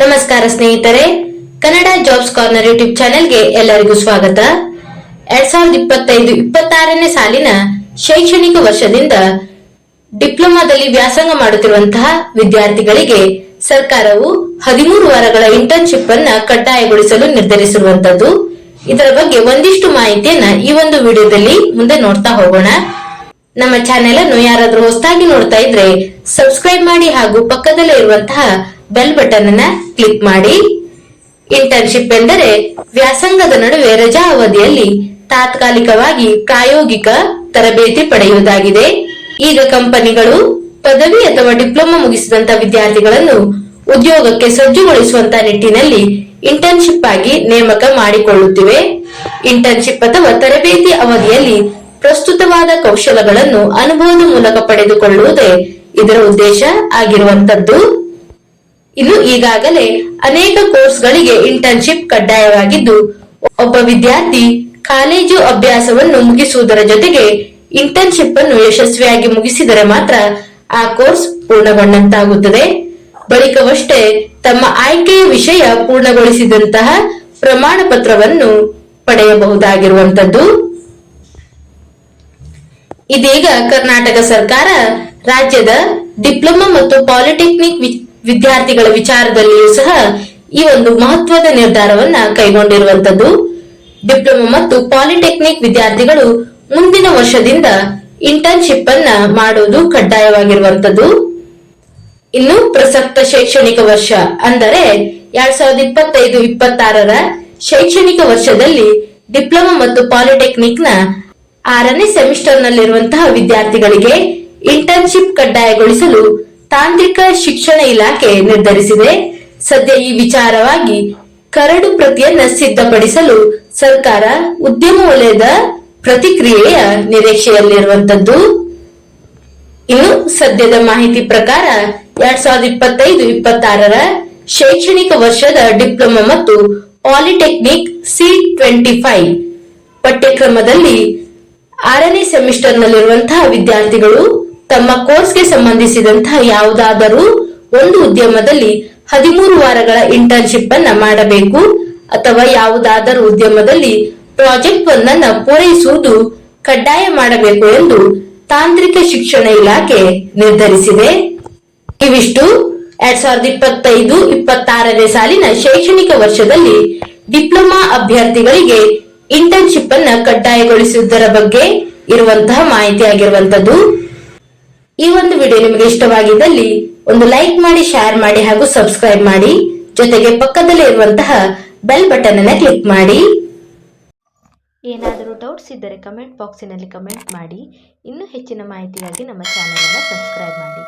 ನಮಸ್ಕಾರ ಸ್ನೇಹಿತರೆ, Kannada jobs corner YouTube ಚಾನೆಲ್ಗೆ ಎಲ್ಲರಿಗೂ ಸ್ವಾಗತ. ಎರಡ್ ಸಾವಿರದ ಇಪ್ಪತ್ತೈದು ಇಪ್ಪತ್ತಾರನೇ ಸಾಲಿನ ಶೈಕ್ಷಣಿಕ ವರ್ಷದಿಂದ ಡಿಪ್ಲೊಮಾದಲ್ಲಿ ವ್ಯಾಸಂಗ ಮಾಡುತ್ತಿರುವಂತಹ ವಿದ್ಯಾರ್ಥಿಗಳಿಗೆ ಸರ್ಕಾರವು ಹದಿಮೂರು ವಾರಗಳ ಇಂಟರ್ನ್ಶಿಪ್ ಅನ್ನ ಕಡ್ಡಾಯಗೊಳಿಸಲು ನಿರ್ಧರಿಸಿರುವಂತದ್ದು ಇದರ ಬಗ್ಗೆ ಒಂದಿಷ್ಟು ಮಾಹಿತಿಯನ್ನ ಈ ಒಂದು ವಿಡಿಯೋದಲ್ಲಿ ಮುಂದೆ ನೋಡ್ತಾ ಹೋಗೋಣ. ನಮ್ಮ ಚಾನೆಲ್ ಅನ್ನು ಯಾರಾದ್ರೂ ಹೊಸದಾಗಿ ನೋಡ್ತಾ ಇದ್ರೆ ಸಬ್ಸ್ಕ್ರೈಬ್ ಮಾಡಿ ಹಾಗೂ ಪಕ್ಕದಲ್ಲೇ ಇರುವಂತಹ ಬೆಲ್ ಬಟನ್ ಅನ್ನ ಕ್ಲಿಕ್ ಮಾಡಿ. ಇಂಟರ್ನ್ಶಿಪ್ ಎಂದರೆ ವ್ಯಾಸಂಗದ ನಡುವೆ ರಜಾ ಅವಧಿಯಲ್ಲಿ ತಾತ್ಕಾಲಿಕವಾಗಿ ಪ್ರಾಯೋಗಿಕ ತರಬೇತಿ ಪಡೆಯುವುದಾಗಿದೆ. ಈಗ ಕಂಪನಿಗಳು ಪದವಿ ಅಥವಾ ಡಿಪ್ಲೊಮಾ ಮುಗಿಸಿದಂತ ವಿದ್ಯಾರ್ಥಿಗಳನ್ನು ಉದ್ಯೋಗಕ್ಕೆ ಸಜ್ಜುಗೊಳಿಸುವಂತ ನಿಟ್ಟಿನಲ್ಲಿ ಇಂಟರ್ನ್ಶಿಪ್ ಆಗಿ ನೇಮಕ ಮಾಡಿಕೊಳ್ಳುತ್ತಿವೆ. ಇಂಟರ್ನ್ಶಿಪ್ ಅಥವಾ ತರಬೇತಿ ಅವಧಿಯಲ್ಲಿ ಪ್ರಸ್ತುತವಾದ ಕೌಶಲಗಳನ್ನು ಅನುಭವದ ಮೂಲಕ ಪಡೆದುಕೊಳ್ಳುವುದೇ ಇದರ ಉದ್ದೇಶ ಆಗಿರುವಂತದ್ದು. ಇನ್ನು ಈಗಾಗಲೇ ಅನೇಕ ಕೋರ್ಸ್ಗಳಿಗೆ ಇಂಟರ್ನ್ಶಿಪ್ ಕಡ್ಡಾಯವಾಗಿದ್ದು, ಒಬ್ಬ ವಿದ್ಯಾರ್ಥಿ ಕಾಲೇಜು ಅಭ್ಯಾಸವನ್ನು ಮುಗಿಸುವುದರ ಜೊತೆಗೆ ಇಂಟರ್ನ್ಶಿಪ್ ಅನ್ನು ಯಶಸ್ವಿಯಾಗಿ ಮುಗಿಸಿದರೆ ಮಾತ್ರ ಆ ಕೋರ್ಸ್ ಪೂರ್ಣಗೊಂಡಂತಾಗುತ್ತದೆ. ಬಳಿಕವಷ್ಟೇ ತಮ್ಮ ಆಯ್ಕೆಯ ವಿಷಯ ಪೂರ್ಣಗೊಳಿಸಿದಂತಹ ಪ್ರಮಾಣ ಪತ್ರವನ್ನು ಪಡೆಯಬಹುದಾಗಿರುವಂತದ್ದು ಇದೀಗ ಕರ್ನಾಟಕ ಸರ್ಕಾರ ರಾಜ್ಯದ ಡಿಪ್ಲೊಮಾ ಮತ್ತು ಪಾಲಿಟೆಕ್ನಿಕ್ ವಿದ್ಯಾರ್ಥಿಗಳ ವಿಚಾರದಲ್ಲಿಯೂ ಸಹ ಈ ಒಂದು ಮಹತ್ವದ ನಿರ್ಧಾರವನ್ನ ಕೈಗೊಂಡಿರುವಂತದ್ದು ಡಿಪ್ಲೊಮಾ ಮತ್ತು ಪಾಲಿಟೆಕ್ನಿಕ್ ವಿದ್ಯಾರ್ಥಿಗಳು ಮುಂದಿನ ವರ್ಷದಿಂದ ಇಂಟರ್ನ್ಶಿಪ್ ಅನ್ನ ಮಾಡುವುದು ಕಡ್ಡಾಯವಾಗಿರುವಂತದ್ದು ಇನ್ನು ಪ್ರಸಕ್ತ ಶೈಕ್ಷಣಿಕ ವರ್ಷ ಅಂದರೆ ಎರಡ್ ಸಾವಿರದ ಇಪ್ಪತ್ತೈದು, ಇಪ್ಪತ್ತಾರರ ಶೈಕ್ಷಣಿಕ ವರ್ಷದಲ್ಲಿ ಡಿಪ್ಲೊಮಾ ಮತ್ತು ಪಾಲಿಟೆಕ್ನಿಕ್ನ ಆರನೇ ಸೆಮಿಸ್ಟರ್ ನಲ್ಲಿರುವಂತಹ ವಿದ್ಯಾರ್ಥಿಗಳಿಗೆ ಇಂಟರ್ನ್ಶಿಪ್ ಕಡ್ಡಾಯಗೊಳಿಸಲು ತಾಂತ್ರಿಕ ಶಿಕ್ಷಣ ಇಲಾಖೆ ನಿರ್ಧರಿಸಿದೆ. ಸದ್ಯ ಈ ವಿಚಾರವಾಗಿ ಕರಡು ಪ್ರತಿಯನ್ನ ಸಿದ್ಧಪಡಿಸಲು ಸರ್ಕಾರ ಉದ್ಯಮ ವಲಯದ ಪ್ರತಿಕ್ರಿಯೆಯ ನಿರೀಕ್ಷೆಯಲ್ಲಿರುವಂತದ್ದು ಇನ್ನು ಸದ್ಯದ ಮಾಹಿತಿ ಪ್ರಕಾರ ಎರಡ್ ಸಾವಿರದ ಇಪ್ಪತ್ತೈದು, ಇಪ್ಪತ್ತಾರರ ಶೈಕ್ಷಣಿಕ ವರ್ಷದ ಡಿಪ್ಲೊಮಾ ಮತ್ತು ಪಾಲಿಟೆಕ್ನಿಕ್ ಸಿ ಟ್ವೆಂಟಿ ಫೈವ್ ಪಠ್ಯಕ್ರಮದಲ್ಲಿ ಆರನೇ ಸೆಮಿಸ್ಟರ್ ನಲ್ಲಿರುವಂತಹ ವಿದ್ಯಾರ್ಥಿಗಳು ತಮ್ಮ ಕೋರ್ಸ್ಗೆ ಸಂಬಂಧಿಸಿದಂತಹ ಯಾವುದಾದರೂ ಒಂದು ಉದ್ಯಮದಲ್ಲಿ ಹದಿಮೂರು ವಾರಗಳ ಇಂಟರ್ನ್ಶಿಪ್ ಅನ್ನ ಮಾಡಬೇಕು ಅಥವಾ ಯಾವುದಾದರೂ ಉದ್ಯಮದಲ್ಲಿ ಪ್ರಾಜೆಕ್ಟ್ ಒಂದನ್ನ ಪೂರೈಸುವುದು ಕಡ್ಡಾಯ ಮಾಡಬೇಕು ಎಂದು ತಾಂತ್ರಿಕ ಶಿಕ್ಷಣ ಇಲಾಖೆ ನಿರ್ಧರಿಸಿದೆ. ಇವಿಷ್ಟು. ಎರಡ್ ಸಾವಿರದ ಇಪ್ಪತ್ತೈದು, ಇಪ್ಪತ್ತಾರನೇ ಸಾಲಿನ ಶೈಕ್ಷಣಿಕ ವರ್ಷದಲ್ಲಿ ಡಿಪ್ಲೊಮಾ ಅಭ್ಯರ್ಥಿಗಳಿಗೆ ಇಂಟರ್ನ್ಶಿಪ್ ಅನ್ನ ಕಡ್ಡಾಯಗೊಳಿಸುವುದರ ಬಗ್ಗೆ ಇರುವಂತಹ ಮಾಹಿತಿ ಆಗಿರುವಂತದ್ದು ಈ ಒಂದು ವಿಡಿಯೋ ನಿಮಗೆ ಇಷ್ಟವಾಗಿದ್ದಲ್ಲಿ ಒಂದು ಲೈಕ್ ಮಾಡಿ ಶೇರ್ ಮಾಡಿ ಹಾಗೂ ಸಬ್ಸ್ಕ್ರೈಬ್ ಮಾಡಿ. ಜೊತೆಗೆ ಪಕ್ಕದಲ್ಲೇ ಇರುವಂತಹ ಬೆಲ್ ಬಟನ್ ಅನ್ನ ಕ್ಲಿಕ್ ಮಾಡಿ. ಏನಾದರೂ ಡೌಟ್ಸ್ ಇದ್ದರೆ ಕಮೆಂಟ್ ಬಾಕ್ಸಿನಲ್ಲಿ ಕಮೆಂಟ್ ಮಾಡಿ. ಇನ್ನೂ ಹೆಚ್ಚಿನ ಮಾಹಿತಿಗಾಗಿ ನಮ್ಮ ಚಾನೆಲ್ ಅನ್ನು ಸಬ್ಸ್ಕ್ರೈಬ್ ಮಾಡಿ.